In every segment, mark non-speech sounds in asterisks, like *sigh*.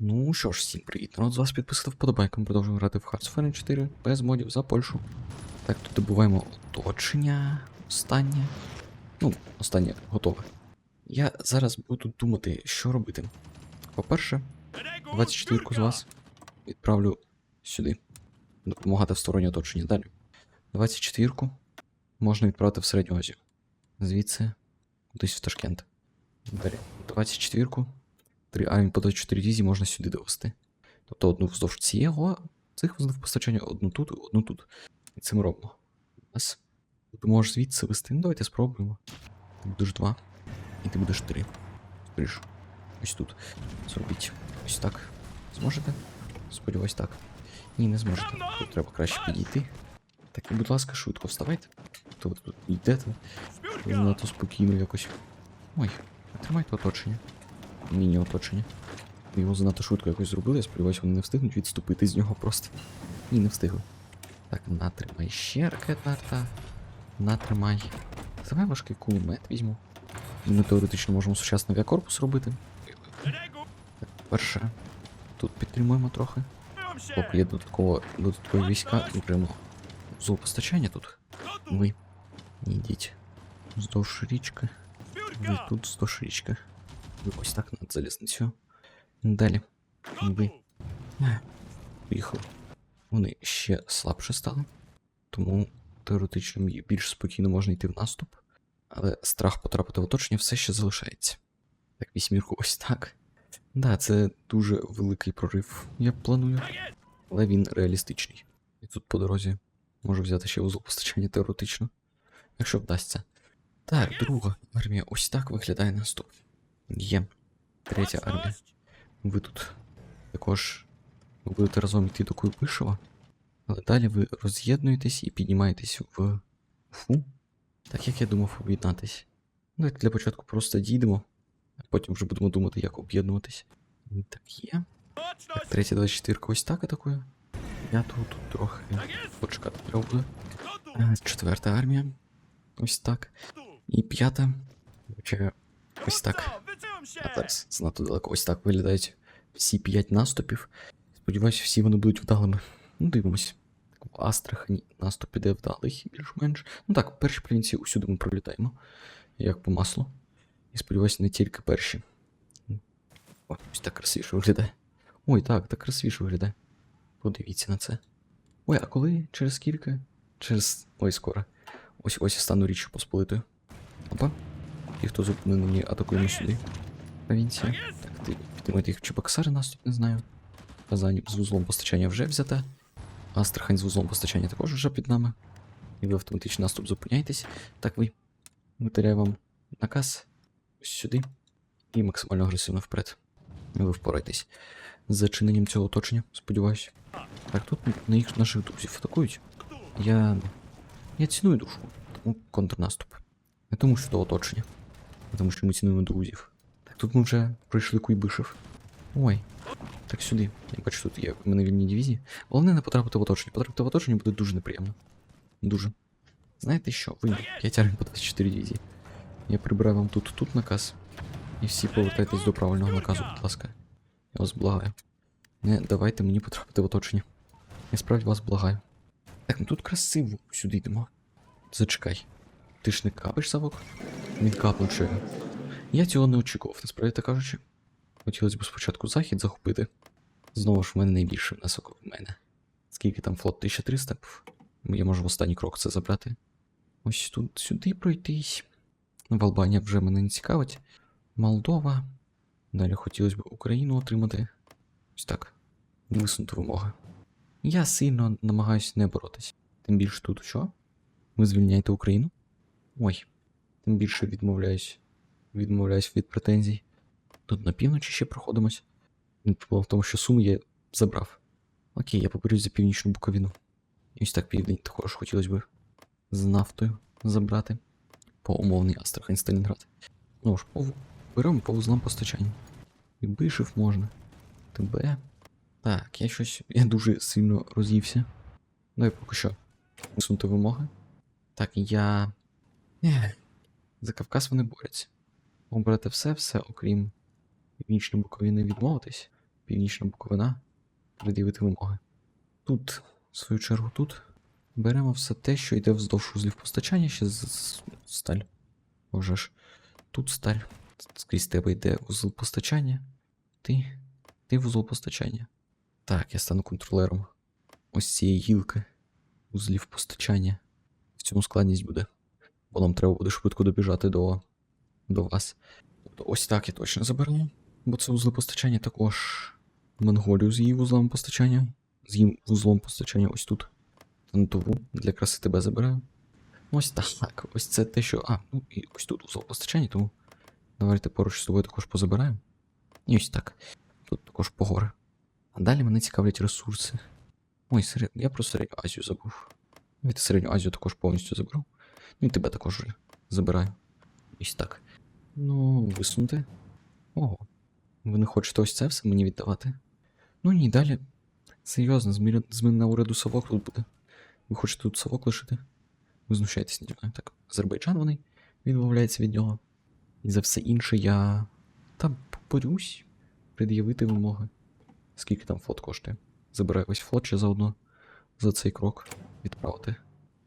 Ну що ж, всім привіт. Народ з вас підписати вподобайком. Продовжуємо грати в Hearts 4 без модів за Польщу. Так, тут добуваємо оточення. Останнє. Ну, останнє готове. Я зараз буду думати, що робити. По-перше, 24-ку з вас відправлю сюди. Допомагати в стороні оточення. Далі. 24-ку можна відправити в Середню Азію. Звідси кудись в Ташкент. Далі. 24-ку Три армії по 24 дивізії можна сюди довести. Тобто одну вздовж цього, цих вузлів постачання, одну тут, одну тут. І це ми робимо. Раз. Ти можеш звідси вести. Ну, давайте спробуємо. Ти будеш два. І ти будеш три. Скоріше. Ось тут. Зробіть. Ось так. Зможете? Сподіваюсь, так. Ні, не зможете. Тут треба краще підійти. Так, і будь ласка, швидко вставайте. То ви тут йдете. Занадто спокійно якось. Ой, тримайте оточення міні-оточення. Його занадто швидко якось зробили, я сподіваюся, вони не встигнуть відступити з нього просто. Ні, не встигли. Так, натримай ще ракетна арта. Натримай. Давай важкий кулемет візьму. Ми теоретично можемо сучасний авіакорпус робити. Так, перше. Тут підтримуємо трохи. Поки є додатково, додаткові війська, і прямо зоопостачання тут. Ви. Йдіть. Вздовж річки. Ви тут вздовж річки. Ось так над залізницею. Далі. Е, Поїхали. Вони ще слабше стали. Тому теоретично більш спокійно можна йти в наступ. Але страх потрапити в оточення все ще залишається. Так, вісьмірку ось так. Да, це дуже великий прорив, я планую. Але він реалістичний. І тут по дорозі можу взяти ще вузол постачання теоретично. Якщо вдасться. Так, друга армія ось так виглядає наступ. Є. Третя армія. Ви тут також будете разом йти до Куйбишева, але далі ви роз'єднуєтесь і піднімаєтесь в Уфу. Так як я думав об'єднатись. Давайте для початку просто дійдемо, а потім вже будемо думати, як об'єднуватись. Так є. Так, третя 24 ось так атакує. Я тут, тут трохи почекати треба буде. Четверта армія. Ось так. І п'ята. Ось так. А зараз занадто далеко. Ось так виглядають всі п'ять наступів. Сподіваюся, всі вони будуть вдалими. Ну, дивимось. В Астрахані наступ іде вдалий, більш-менш. Ну так, перші провінції усюди ми пролітаємо. Як по маслу. І сподіваюся, не тільки перші. О, ось так красивіше виглядає. Ой, так, так красивіше виглядає. Подивіться на це. Ой, а коли? Через скільки? Через. Ой, скоро. Ось ось я стану річчю посполитою. Опа. Ті, хто зупинені, атакуємо сюди. Провінція. Так, ти підтримуєте їх Чебоксари наступ, не знаю. Казань з вузлом постачання вже взята. Астрахань з вузлом постачання також вже під нами. І ви автоматичний наступ зупиняєтесь. Так ви. Витаряю вам наказ. Сюди. І максимально агресивно вперед. Ви впораєтесь. З зачиненням цього оточення, сподіваюся. Так, тут на їх наших друзів атакують. Я. Я ціную душу, тому контрнаступ. Не тому, що до оточення, а тому, що ми цінуємо друзів. Тут ми вже пройшли Куйбишев. Ой. Так сюди. Я бачу, тут є в мене вільні дивізії. Головне не потрапити в оточення. Потрапити в оточення буде дуже неприємно. Дуже. Знаєте що? Ви 5 армій по 24 дивізії. Я прибираю вам тут тут наказ. І всі повертайтесь до правильного наказу, будь ласка. Я вас благаю. Не давайте мені потрапити в оточення. Я справді вас благаю. Так, ну тут красиво. Сюди йдемо. Зачекай. Ти ж не капиш совок? Він капнучи. Я цього не очікував, насправді кажучи. Хотілося б спочатку захід захопити. Знову ж в мене найбільший внесок в мене. Скільки там флот 1300? Пф, Я можу в останній крок це забрати. Ось тут сюди пройтись. В Албанія вже мене не цікавить. Молдова. Далі хотілося б Україну отримати. Ось так. Висунути вимоги. Я сильно намагаюся не боротись. Тим більше тут що? Ви звільняєте Україну? Ой, тим більше відмовляюсь. Відмовляюсь від претензій. Тут на півночі ще проходимось. Ну, Проблема в тому, що Суми я забрав. Окей, я поборюсь за північну Буковину. І ось так південь також хотілося б з нафтою забрати. По умовний Астрахань Сталінград. Ну ж, по, беремо по вузлам постачання. І бишив можна. Тебе. Так, я щось. Я дуже сильно роз'ївся. Давай поки що. Висунути вимоги. Так, я. Ех, За Кавказ вони борються. Обрати все, все, окрім Північної Буковини відмовитись. Північна Буковина. Пред'явити вимоги. Тут, в свою чергу, тут беремо все те, що йде вздовж узлів постачання, ще з, сталь. Вже ж. Тут сталь. Скрізь тебе йде вузол постачання. Ти. Ти вузол постачання. Так, я стану контролером ось цієї гілки узлів постачання. В цьому складність буде. Бо нам треба буде швидко добіжати до, до вас. Ось так я точно заберу. Бо це вузли постачання також. Монголію з її вузлом постачання. З її вузлом постачання ось тут. Тантову для краси тебе забираю. Ось так. Ось це те, що. А, ну і ось тут вузол постачання, тому давайте поруч з тобою також позабираємо. І ось так. Тут також погори. А далі мене цікавлять ресурси. Ой, серед... я про Середню Азію забув. Давайте Середню Азію також повністю заберу. Ну і тебе також вже забираю. Ось так. Ну, висунути. Ого. Ви не хочете ось це все мені віддавати? Ну ні, далі. Серйозно, зміна, зміна уряду совок тут буде. Ви хочете тут совок лишити? Ви знущаєтесь мною. Так, Азербайджан вони відмовляється від нього. І за все інше я. Та борюсь пред'явити вимоги. Скільки там флот коштує? Забираю весь флот ще заодно за цей крок відправити.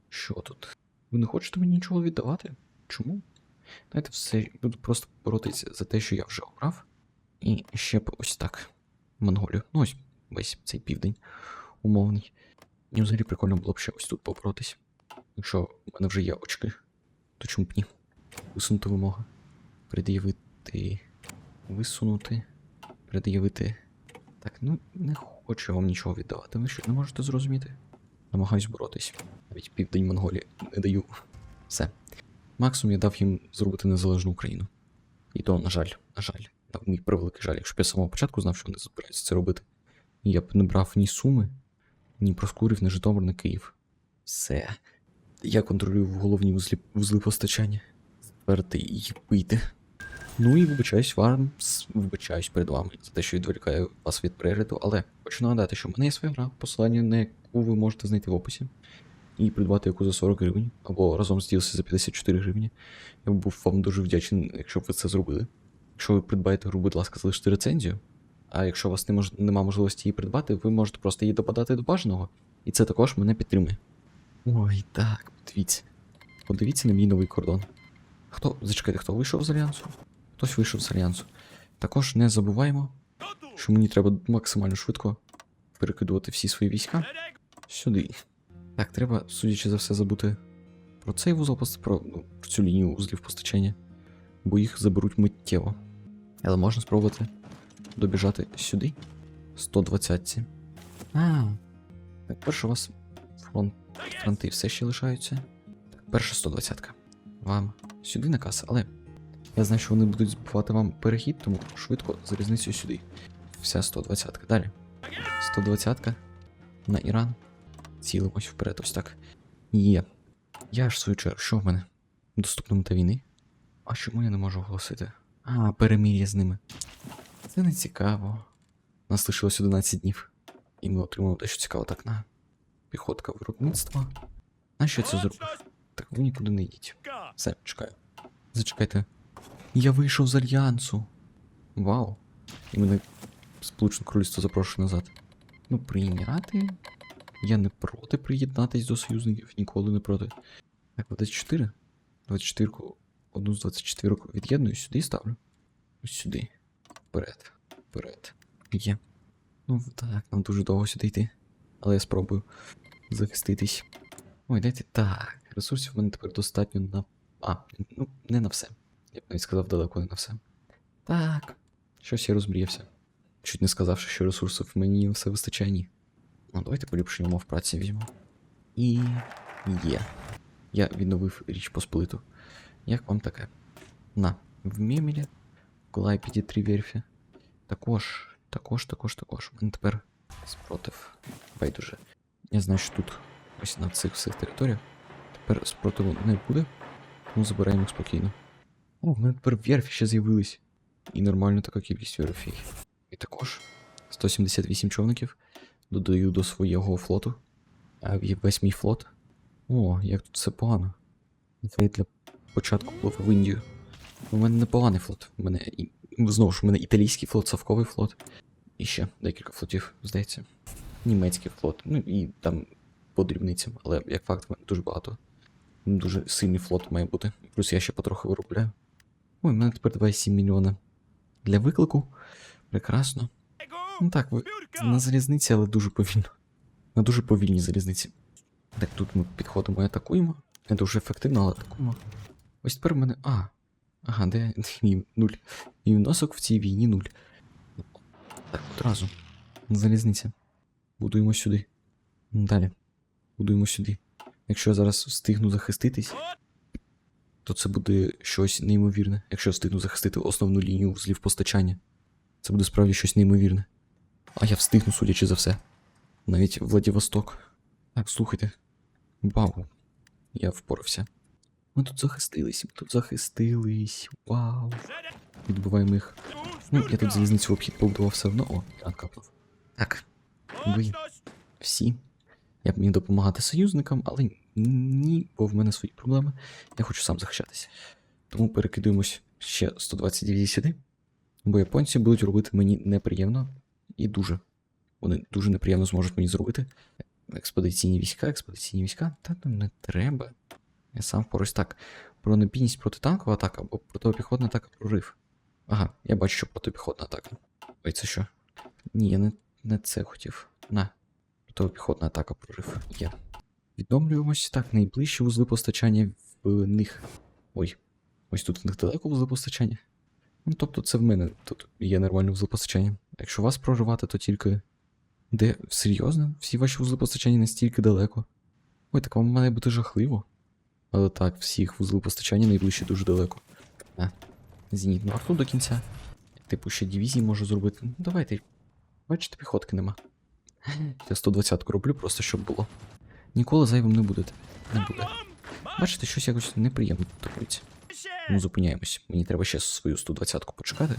Що тут? Ви не хочете мені нічого віддавати? Чому? Знаєте, все, буду просто боротися за те, що я вже обрав. І ще б ось так. Монголію. Ну ось весь цей південь умовний. І взагалі прикольно було б ще ось тут поборотись. Якщо в мене вже є очки, то чому б ні? Висунути вимоги. Пред'явити. Висунути. Пред'явити. Так, ну не хочу вам нічого віддавати. Ви що не можете зрозуміти? Намагаюсь боротись. Навіть південь Монголії не даю. Все. Максимум я дав їм зробити незалежну Україну. І то, на жаль, на жаль, на мій превеликий жаль, якщо б я з самого початку знав, що вони збираються це робити. Я б не брав ні Суми, ні Проскурів, ні Житомир, ні Київ. Все. Я контролюю головні вузлі, вузли постачання. Заперти і бити. Ну і вибачаюсь вам, вибачаюсь перед вами за те, що відволікаю вас від перегляду, але хочу нагадати, що в мене є своя гра, посилання на яку ви можете знайти в описі. І придбати яку за 40 гривень, або разом з DLC за 54 гривні. Я був вам дуже вдячний, якщо б ви це зробили. Якщо ви придбаєте гру, будь ласка, залиште рецензію. А якщо у вас не мож... немає можливості її придбати, ви можете просто її допадати до бажаного. І це також мене підтримує. Ой, так, подивіться. Подивіться на мій новий кордон. Хто. Зачекайте, хто вийшов з альянсу? Хтось вийшов з альянсу. Також не забуваємо, що мені треба максимально швидко перекидувати всі свої війська сюди. Так, треба, судячи за все, забути про цей вузол про, ну, про цю лінію вузлів постачання, бо їх заберуть миттєво. Але можна спробувати добіжати сюди. 120. А. Так, перше у вас фронт фронти все ще лишаються. Так, перша 120-ка. Вам сюди наказ, але я знаю, що вони будуть збивати вам перехід, тому швидко залізницею сюди. Вся 120-ка. Далі. 120-ка на Іран. Цілимось вперед, ось так. Є. Я ж свою чергу, що в мене? Доступна мета війни? А чому я не можу оголосити? А, перемір'я з ними. Це не цікаво. Нас лишилось 11 днів. І ми отримали дещо цікаво так на піхотка виробництва. На що це зроблю? Так ви нікуди не йдіть. Все, чекаю. Зачекайте. Я вийшов з альянсу. Вау. І мене Сполучене Королівство запрошує назад. Ну, прийняти. Я не проти приєднатись до союзників, ніколи не проти. Так, 24. 24 одну з 24 від'єдную сюди і ставлю. Ось сюди. Вперед. Вперед. Є. Ну так, нам дуже довго сюди йти. Але я спробую захиститись. Ой, дайте. Так, ресурсів в мене тепер достатньо на. А, ну, не на все. Я б навіть сказав далеко не на все. Так. Щось я розмріявся. Чуть не сказавши, що ресурсів мені все вистачає, ні. Ну, давайте поліпшення умов праці візьмемо. І є. Я відновив річ Посполиту. Як вам таке? На, в Мемелі, в Клайпіді три верфі. Також, також, також, також. У мене тепер спротив. Байдуже. Я знаю, що тут ось на цих всіх територіях. Тепер спротиву не буде, тому забираємо їх спокійно. О, в мене тепер верфі ще з'явились. І нормально така кількість верфей. І також 178 човників додаю до свого флоту. А весь мій флот. О, як тут все погано. Нехай для початку пливе в Індію. У мене непоганий флот. У мене знову ж у мене італійський флот, совковий флот. І ще декілька флотів, здається. Німецький флот. Ну і там по дрібницям, але як факт, мене дуже багато. Дуже сильний флот має бути. Плюс я ще потроху виробляю. Ой, в мене тепер 2,7 мільйона. Для виклику. Прекрасно. Ну так, на залізниці, але дуже повільно. На дуже повільній залізниці. Так, тут ми підходимо і атакуємо. Не дуже ефективно, але атакуємо. Ось тепер в мене. А. Ага, де *laughs* мій нуль. Мій вносок в цій війні нуль. Так, одразу. Залізниця. Будуємо сюди. Далі. Будуємо сюди. Якщо я зараз встигну захиститись, то це буде щось неймовірне. Якщо я встигну захистити основну лінію вузлів постачання. Це буде справді щось неймовірне. А я встигну, судячи за все. Навіть Владивосток. Так, слухайте. Вау. Я впорався. Ми тут захистились, ми тут захистились. Вау. Відбиваємо їх. Ну, я тут залізницю в обхід побудував все одно. О, я капнув. Так, ви всі. Я б міг допомагати союзникам, але ні, бо в мене свої проблеми. Я хочу сам захищатися. Тому перекидуємось ще 120 дивізій сюди. Бо японці будуть робити мені неприємно і дуже. Вони дуже неприємно зможуть мені зробити. Експедиційні війська, експедиційні війська. Та ну не треба. Я сам впораюсь так. Бронебійність протитанкова атака або протипіхотна атака прорив. Ага, я бачу, що протипіхотна атака. Ой, це що? Ні, я не, не це хотів. На. Протипіхотна атака прорив. Є. Відновлюємось. Так, найближчі вузли постачання в них. Ой. Ось тут в них далеко вузли постачання. Ну, тобто це в мене тут є нормальне вузли постачання. Якщо вас проривати, то тільки. Де? Серйозно? Всі ваші вузли постачання настільки далеко. Ой, так вам має бути жахливо. Але так, всіх вузли постачання найближчі дуже далеко. А, зенітну арту до кінця. Типу, ще дивізії можу зробити. Ну, давайте. Бачите, піхотки нема. Я 120 роблю, просто щоб було. Ніколи зайвим не будете. Не буде. Бачите, щось якось неприємно тут робиться. Ну, зупиняємось. Мені треба ще свою 120-ку почекати.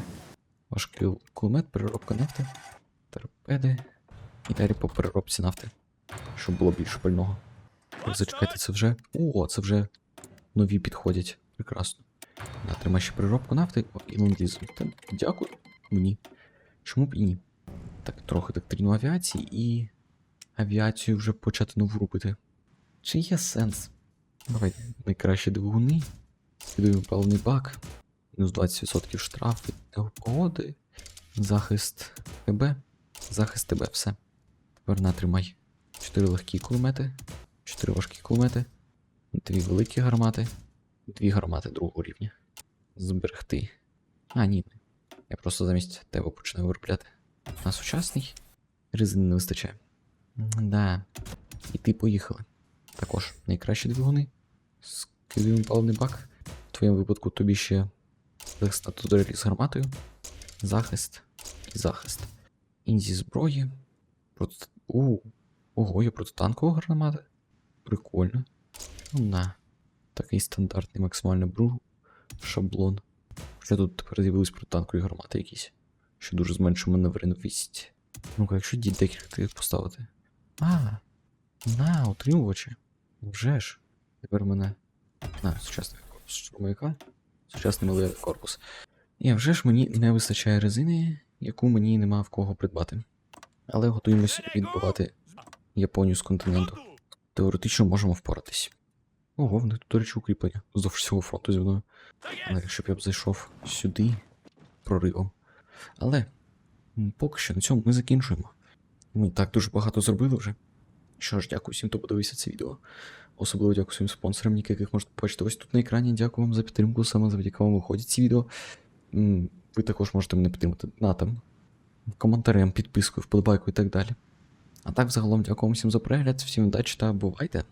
Ваш кулемет, переробка нафти, торпеди. І далі по переробці нафти. Щоб було більше пального. Так, зачекайте, це вже. О, це вже нові підходять. Прекрасно. Да, тримай ще переробку нафти О, і ленд-ліз. Дякую. Мені. Чому б і ні? Так, трохи доктрину авіації і. Авіацію вже почати нову робити. Чи є сенс? Давай найкращі двигуни. Скидуємо паливний бак. Мінус 20% штраф від погоди. Захист ТБ. Захист ТБ, все. Тепер натримай. 4 легкі кулемети, 4 важкі кулемети, 2 великі гармати, 2 гармати другого рівня. Зберегти. А, ні. Я просто замість тебе починаю виробляти. На сучасний резини не вистачає. Да. І ти поїхали. Також найкращі двигуни. Скидуємо паливний бак. Твоєму випадку тобі ще турелі з гарматою. Захист і захист. Інзі зброї. Проти... У, ого, є протитанкова гармата. Прикольно. Ну на. Такий стандартний максимальний бру. Шаблон. Хоча тут тепер з'явились протитанкові гармати якісь. Що дуже зменшує маневреновість. Ну-ка, якщо декілька поставити. А, на, утримувачі. Вже ж. Тепер мене. На, сучасний штурмовика. Сучасний малий корпус. І вже ж мені не вистачає резини, яку мені нема в кого придбати. Але готуємось відбивати Японію з континенту. Теоретично можемо впоратись. Ого, в тут, до речі, укріплення вздовж всього фронту зі мною. Але якщо б я б зайшов сюди проривом. Але поки що на цьому ми закінчуємо. Ми так дуже багато зробили вже. Що ж, дякую всім, хто подивився це відео. Особливо дякую своїм спонсорам, яких можете побачити ось тут на екрані. Дякую вам за підтримку, саме завдяки вам виходять ці відео. Ви також можете мене підтримати донатом, коментарем, підпискою, вподобайкою і так далі. А так, загалом, дякую вам всім за перегляд, всім удачі та бувайте!